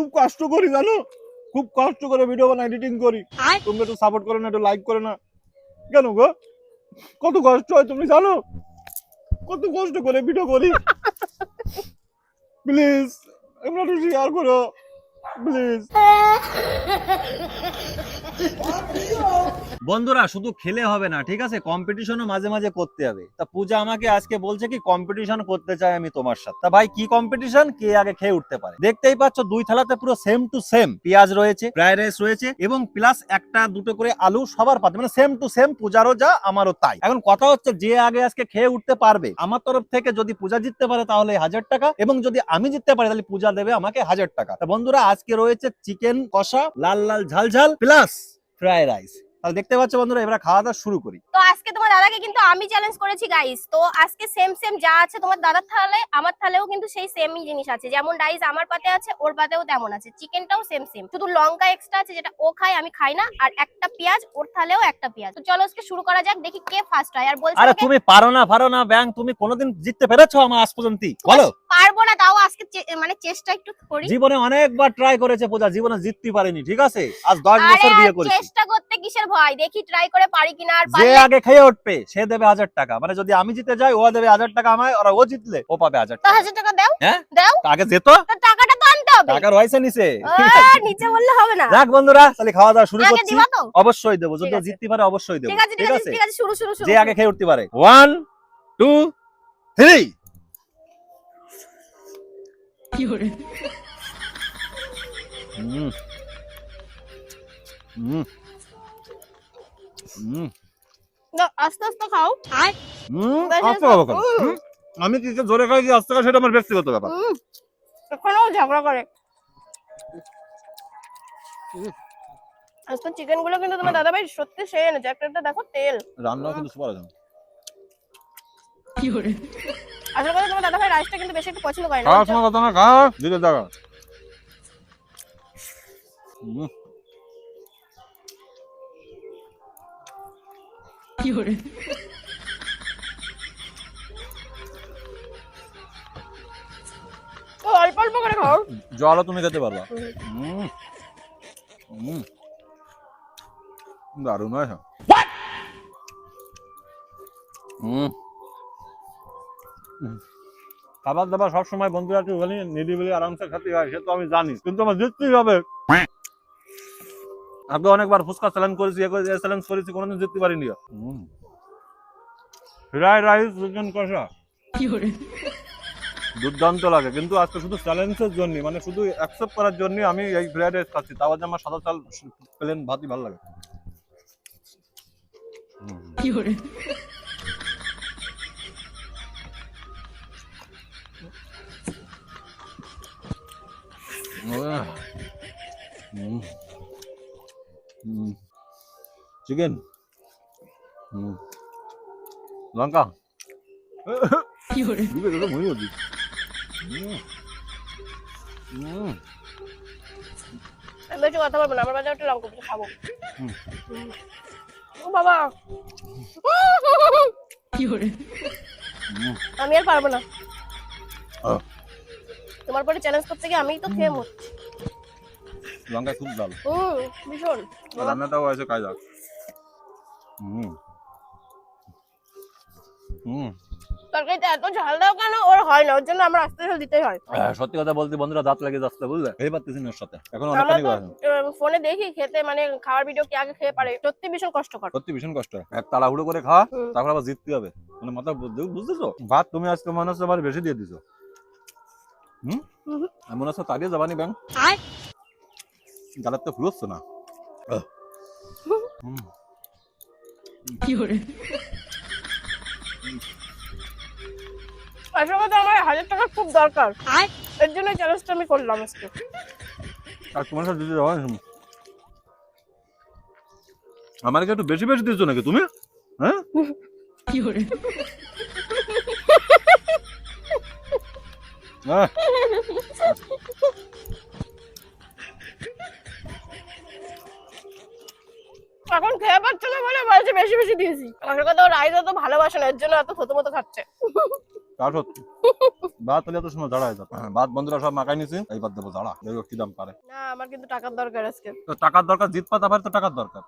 খুব কষ্ট করি জানো? খুব কষ্ট করে ভিডিও বানাই এডিটিং করি। তুমি তোমরা একটু সাপোর্ট করো না একটু লাইক করে না। কেন গো? কত কষ্ট হয় তুমি জানো? কত কষ্ট করে ভিডিও করি। প্লিজ আমরা একটু শেয়ার করো। প্লিজ বন্ধুরা, শুধু খেলে হবে না, ঠিক আছে? কম্পিটিশনও মাঝে মাঝে করতে হবে। তা পূজা আমাকে আজকে বলছে কি কম্পিটিশন করতে চাই আমি তোমার সাথে। তা ভাই, কি কম্পিটিশন কে আগে খেয়ে উঠতে পারে? দেখতেই পাচ্ছ, দুই থালাতে পুরো সেম টু সেম পেঁয়াজ রয়েছে ফ্রাইড রাইস রয়েছে এবং প্লাস একটা, দুটো করে আলু সবার পাতে। মানে সেম টু সেম পূজারও যা, আমারও তাই। এখন কথা হচ্ছে, যে আগে আজকে খেয়ে উঠতে পারবে, আমার তরফ থেকে যদি পূজা জিততে পারে তাহলে হাজার টাকা, এবং যদি আমি জিততে পারি তাহলে পূজা দেবে আমাকে হাজার টাকা। তা বন্ধুরা, আজকে রয়েছে চিকেন কষা, লাল লাল ঝাল ঝাল প্লাস ফ্রাইড রাইস তাহলে দেখতে পাচ্ছ বন্ধুরা এবার খাওয়া দাওয়া শুরু করি। তো আজকে তোমার দাদাকে কিন্তু আমি চ্যালেঞ্জ করেছি গাইস তো আজকে সেম সেম যা আছে তোমার দাদার থালে আমার থালেও কিন্তু সেই সেমই জিনিস আছে। যেমন রাইস আমার পাতে আছে ওর পাতেও তেমন আছে। চিকেনটাও সেম সেম শুধু লঙ্কা এক্সট্রা আছে যেটা ও খায় আমি খাই না। আর একটা পেঁয়াজ ওর থালেও একটা পেঁয়াজ। তো চলো আজকে শুরু করা যাক দেখি কে ফার্স্ট হয়। আর বলছি আরে তুমি পারো না পারো না ব্যাং তুমি কোনোদিন জিততে পেরেছ আমার আজ পর্যন্ত বলো। পারব না তাও আজকে চে- মানে চেষ্টা একটু করি। জীবনে অনেকবার ট্রাই করেছে পূজা জীবনে জিততে পারেনি ঠিক আছে? আজ দশ আরে বছর বিয়ে করেছি। চেষ্টা করতে কিসের ভয় দেখি ট্রাই করে পারি কিনা আর যে আগে খেয়ে উঠবে সে দেবে হাজার টাকা। মানে যদি আমি জিতে যাই ও দেবে হাজার টাকা আমায় আর ও জিতলে ও পাবে হাজার টাকা। হাজার টাকা দাও হ্যাঁ? দাও। আগে যেত। তো টাকাটা তো আনতে হবে। টাকা রয়েছে নিচে। নিচে বললে হবে না। যাক বন্ধুরা তাহলে খাওয়া দাওয়া শুরু করছি। অবশ্যই দেবো। যদি। জিততে পারে অবশ্যই দেবো। ঠিক আছে ঠিক আছে ঠিক আছে শুরু শুরু শুরু। যে আগে খেয়ে উঠতে পারে। ওয়ান টু থ্রি হুম হুম। হুম। না, আস্তে আস্তে খাও। হুম আস্তে খাব কেন? হুম। হুম? আমি কি জোরে খাই কি আস্তে খাই সেটা আমার ব্যক্তিগত ব্যাপার। হুম, এখানেও ঝগড়া করে। আজকে চিকেনগুলো কিন্তু তোমার দাদা ভাই সত্যি সে এনেছে। একটা দেখো তেল। রান্নাও কিন্তু সুপার আছে আসলে কথা তোমার দাদা ভাই রাইসটা কিন্তু বেশি একটু পছন্দ করে না খাওয়ার সময় কথা না খা। দিকে দেখা হুম ও, অল্প অল্প করে খাও। জলও তুমি খেতে পারবা। হুম। হুম। দারুণ হুম। খাবার দাবার সবসময় বন্ধুরা একটু ওখানে নিরিবিলি আরামসে খেতে হয় সে তো আমি জানি। কিন্তু আমার জিততেই হবে। আগে অনেকবার ফুচকা চ্যালেঞ্জ করেছি চ্যালেঞ্জ করেছি কোনোদিন জিততে পারিনি ফ্রাইড রাইস চিকেন কষা। দুর্দান্ত লাগে কিন্তু আজকে শুধু চ্যালেঞ্জের জন্য মানে শুধু অ্যাকসেপ্ট করার জন্য আমি এই ফ্রাইড রাইস খাচ্ছি। তাও যে আমার সাদা চাল প্লেন ভাতই ভালো লাগে। চিকেন হুম। লঙ্কা দিবে তো মনে হচ্ছে। আমি কথা বলব না আমার বাজার একটু লঙ্কা খাব। ও বাবা হুম। আমি আর পারব না। তোমার পরে চ্যালেঞ্জ করতে গিয়ে আমিই তো খেয়ে মর লঙ্কা খুব জাল হুম ভীষণ। রান্নাটাও আছে কাজ আছে হুম। হুম। তরকারিতে এত ঝাল দাও কেন? ওর হয় না ওর জন্য আমরা আস্তে দিতেই হয়। সত্যি কথা বলতে বন্ধুরা দাঁত লেগে যাচ্ছে বুঝলে? এই পারতেছি না সাথে। এখন ফোনে দেখি খেতে মানে খাওয়ার ভিডিও কে আগে খেয়ে পারে। সত্যি ভীষণ কষ্টকর। সত্যি ভীষণ কষ্ট। এক তাড়াহুড়ো করে খাওয়া তারপর আবার জিততে হবে। মানে মাথা বুঝতেছো? ভাত তুমি আজকে মনে হচ্ছে আমার বেশি দিয়ে দিছো। হুম? মনে হচ্ছে তাড়িয়ে যাবানি ব্যাং। গালার তো ফুরোচ্ছে না। হুম। আসলে কথা আমার হাজার টাকা খুব দরকার। এর জন্য চ্যালেঞ্জটা আমি করলাম আজকে। আর তোমার সাথে দিতে যাওয়া আমার একটু বেশি বেশি দিচ্ছ নাকি তুমি? হ্যাঁ? আহ, এখন খেয়ে পাচ্ছে না বলে বলছে বেশি বেশি দিয়েছি। আসলে কথা ওর অত ভালোবাসে না এর জন্য এত থতো মতো খাচ্ছে। তা সত্যি। ভাত হলে এত সময় দাঁড়ায় যাবে ভাত বন্ধুরা সব মাখাই নিছি এইবার দেবো দাঁড়া দেখো কি দাম পারে। না আমার কিন্তু টাকার দরকার আজকে। তো টাকার দরকার জিত পাতা পারে তো টাকার দরকার।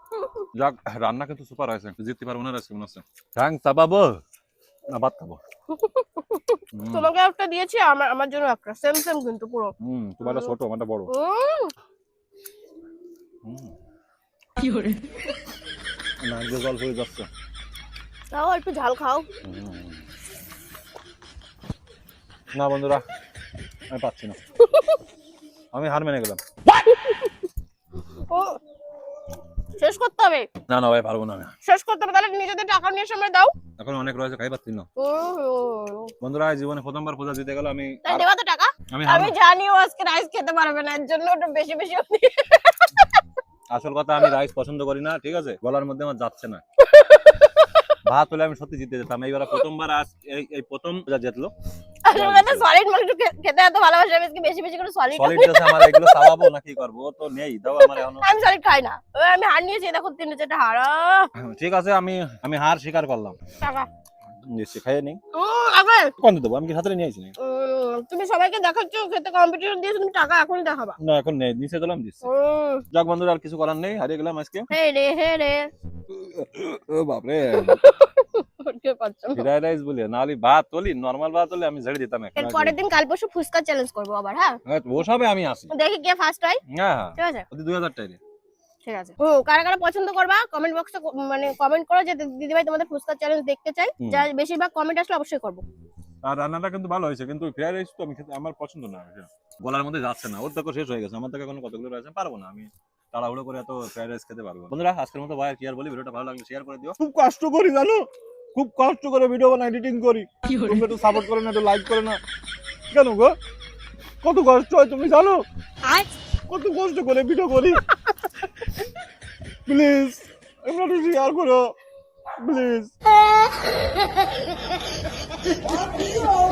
যাক রান্না কিন্তু সুপার হয়েছে। জিততে পারব না আজকে মনে হচ্ছে থ্যাংক চাপাবো? না ভাত খাব। তোমাকে একটা দিয়েছি আমার আমার জন্য একটা। সেম সেম কিন্তু পুরো। হুম তোমার ছোট আমারটা বড়। হুম না জল হয়ে যাচ্ছে। তাও একটু ঝাল খাও। না বন্ধুরা আমি পাচ্ছি না। আমি হার মেনে গেলাম। ও শেষ করতে হবে? না না ভাই পারব না আমি। শেষ করতে হবে তাহলে নিজেদের টাকা নিয়ে সামনে দাও। এখন অনেক রয়েছে খাই পাচ্ছি না। বন্ধুরা জীবনে প্রথমবার পূজা জিতে গেল আমি তাই দেবা তো টাকা? আমি জানি ও আজকে রাইস খেতে পারবে না এর জন্য ওটা বেশি বেশি আসল কথা আমি রাইস পছন্দ করি না ঠিক আছে? গলার মধ্যে আমার যাচ্ছে না। ভাত হলে আমি সত্যি জিতে যেতাম। এইবার প্রথমবার আজ এই প্রথম পূজা জিতলো। আসলে সলিড মাংস খেতে এত ভালোবাসি আমি বেশি বেশি করে সলিড সলিড ড্রেস আমার এগুলো চালাবো না কি করব? তো নেই দাও আমার এখন। আমি সলিড খাই না। আমি হার নিয়েছি দেখো তিন চারটা হার। ঠিক আছে আমি আমি হার স্বীকার করলাম। টাকা। নেই। আগে কোন দেবো? আমি কি হাতে নিয়ে আসি না তুমি সবাইকে দেখাচ্ছ খেতে কম্পিটিশন দিয়েছ তুমি টাকা এখনই দেখাবা। না এখন নেই নিচে দিলাম দিচ্ছি। যাক বন্ধুরা আর কিছু করার নেই হারিয়ে গেলাম আজকে। হে রে হে রে। ও ফ্রাইড রাইস বলি ভাত হলি নর্মাল ভাত হলে আমি ঝেড়ে দিতাম একটা এর পরের দিন কাল পরশু ফুচকা চ্যালেঞ্জ করব আবার হ্যাঁ? হ্যাঁ, আমি আসি। দেখি কে ফার্স্ট হয়। হ্যাঁ হ্যাঁ। ঠিক আছে। টাকা ঠিক আছে। হুম কারা কারা পছন্দ করবা কমেন্ট বক্সে মানে কমেন্ট করো যে দিদি ভাই তোমাদের ফুচকা চ্যালেঞ্জ দেখতে চাই। যা বেশিরভাগ কমেন্ট আসলে অবশ্যই করব। আর রান্নাটা কিন্তু ভালো হয়েছে কিন্তু ফ্রাইড রাইস তো আমি খেতে আমার পছন্দ না গলার মধ্যে যাচ্ছে না ওর দেখো শেষ হয়ে গেছে আমার দেখো কোনো কতগুলো রয়েছে পারব না আমি তাড়াহুড়ো করে এত ফ্রাইড রাইস খেতে পারব বন্ধুরা আজকের মতো ভাই কি আর বলি ভিডিওটা ভালো লাগলে শেয়ার করে দিও। খুব কষ্ট করি জানো? খুব কষ্ট করে ভিডিও বানাই এডিটিং করি। তুমি একটু সাপোর্ট করে না একটু লাইক করে না। কেন গো? কত কষ্ট হয় তুমি জানো? আর কত কষ্ট করে ভিডিও করি। প্লিজ একটু শেয়ার করো। প্লিজ